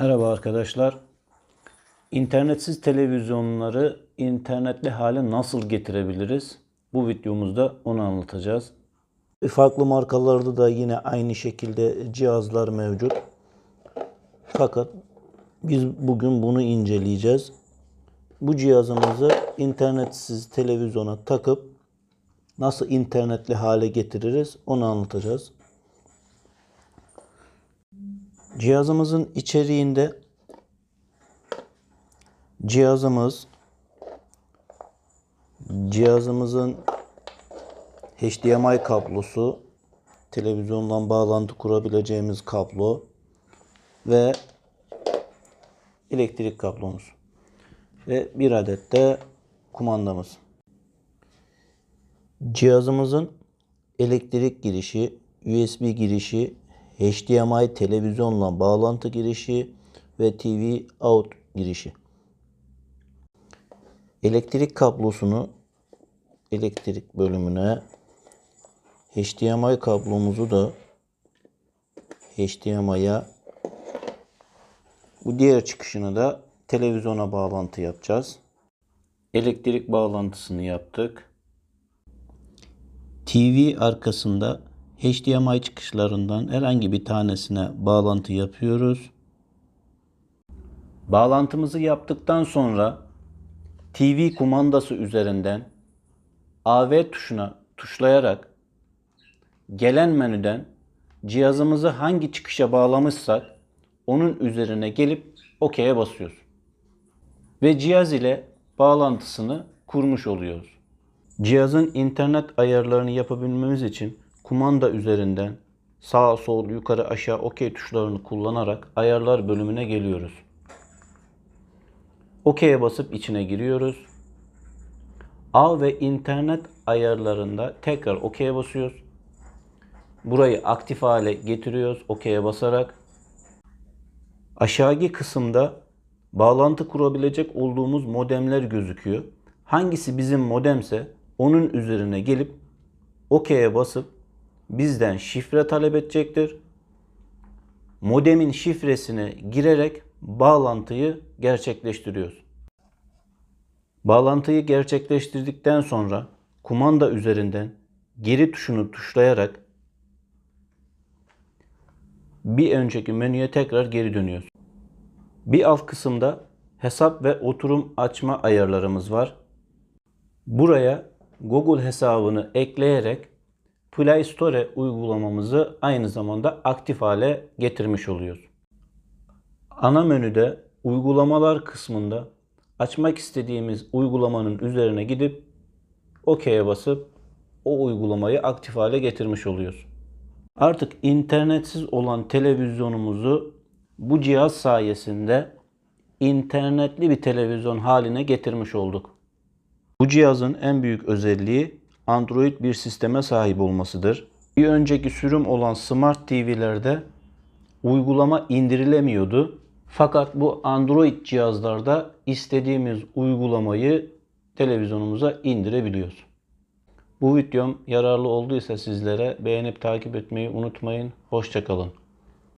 Merhaba arkadaşlar. İnternetsiz televizyonları internetli hale nasıl getirebiliriz? Bu videomuzda onu anlatacağız. Farklı markalarda da yine aynı şekilde cihazlar mevcut. Fakat biz bugün bunu inceleyeceğiz. Bu cihazımızı internetsiz televizyona takıp nasıl internetli hale getiririz onu anlatacağız. Cihazımızın içeriğinde cihazımız cihazımızın HDMI kablosu, televizyondan bağlantı kurabileceğimiz kablo ve elektrik kablomuz ve bir adet de kumandamız. Cihazımızın elektrik girişi, USB girişi, HDMI televizyonla bağlantı girişi ve TV out girişi. Elektrik kablosunu elektrik bölümüne HDMI kablomuzu da HDMI'ya bu diğer çıkışını da televizyona bağlantı yapacağız. Elektrik bağlantısını yaptık. TV arkasında HDMI çıkışlarından herhangi bir tanesine bağlantı yapıyoruz. Bağlantımızı yaptıktan sonra TV kumandası üzerinden AV tuşuna tuşlayarak gelen menüden cihazımızı hangi çıkışa bağlamışsak onun üzerine gelip OK'ye basıyoruz. Ve cihaz ile bağlantısını kurmuş oluyoruz. Cihazın internet ayarlarını yapabilmemiz için kumanda üzerinden sağ sol yukarı aşağı OK tuşlarını kullanarak ayarlar bölümüne geliyoruz. OK'ye basıp içine giriyoruz. Ağ ve internet ayarlarında tekrar OK'ye basıyoruz. Burayı aktif hale getiriyoruz OK'ye basarak. Aşağıki kısımda bağlantı kurabilecek olduğumuz modemler gözüküyor. Hangisi bizim modemse onun üzerine gelip OK'ye basıp bizden şifre talep edecektir. Modemin şifresine girerek bağlantıyı gerçekleştiriyoruz. Bağlantıyı gerçekleştirdikten sonra kumanda üzerinden geri tuşunu tuşlayarak bir önceki menüye tekrar geri dönüyoruz. Bir alt kısımda hesap ve oturum açma ayarlarımız var. Buraya Google hesabını ekleyerek Play Store uygulamamızı aynı zamanda aktif hale getirmiş oluyoruz. Ana menüde uygulamalar kısmında açmak istediğimiz uygulamanın üzerine gidip OK'ye basıp o uygulamayı aktif hale getirmiş oluyoruz. Artık internetsiz olan televizyonumuzu bu cihaz sayesinde internetli bir televizyon haline getirmiş olduk. Bu cihazın en büyük özelliği Android bir sisteme sahip olmasıdır. Bir önceki sürüm olan Smart TV'lerde uygulama indirilemiyordu. Fakat bu Android cihazlarda istediğimiz uygulamayı televizyonumuza indirebiliyoruz. Bu videom yararlı olduysa sizlere beğenip takip etmeyi unutmayın. Hoşçakalın.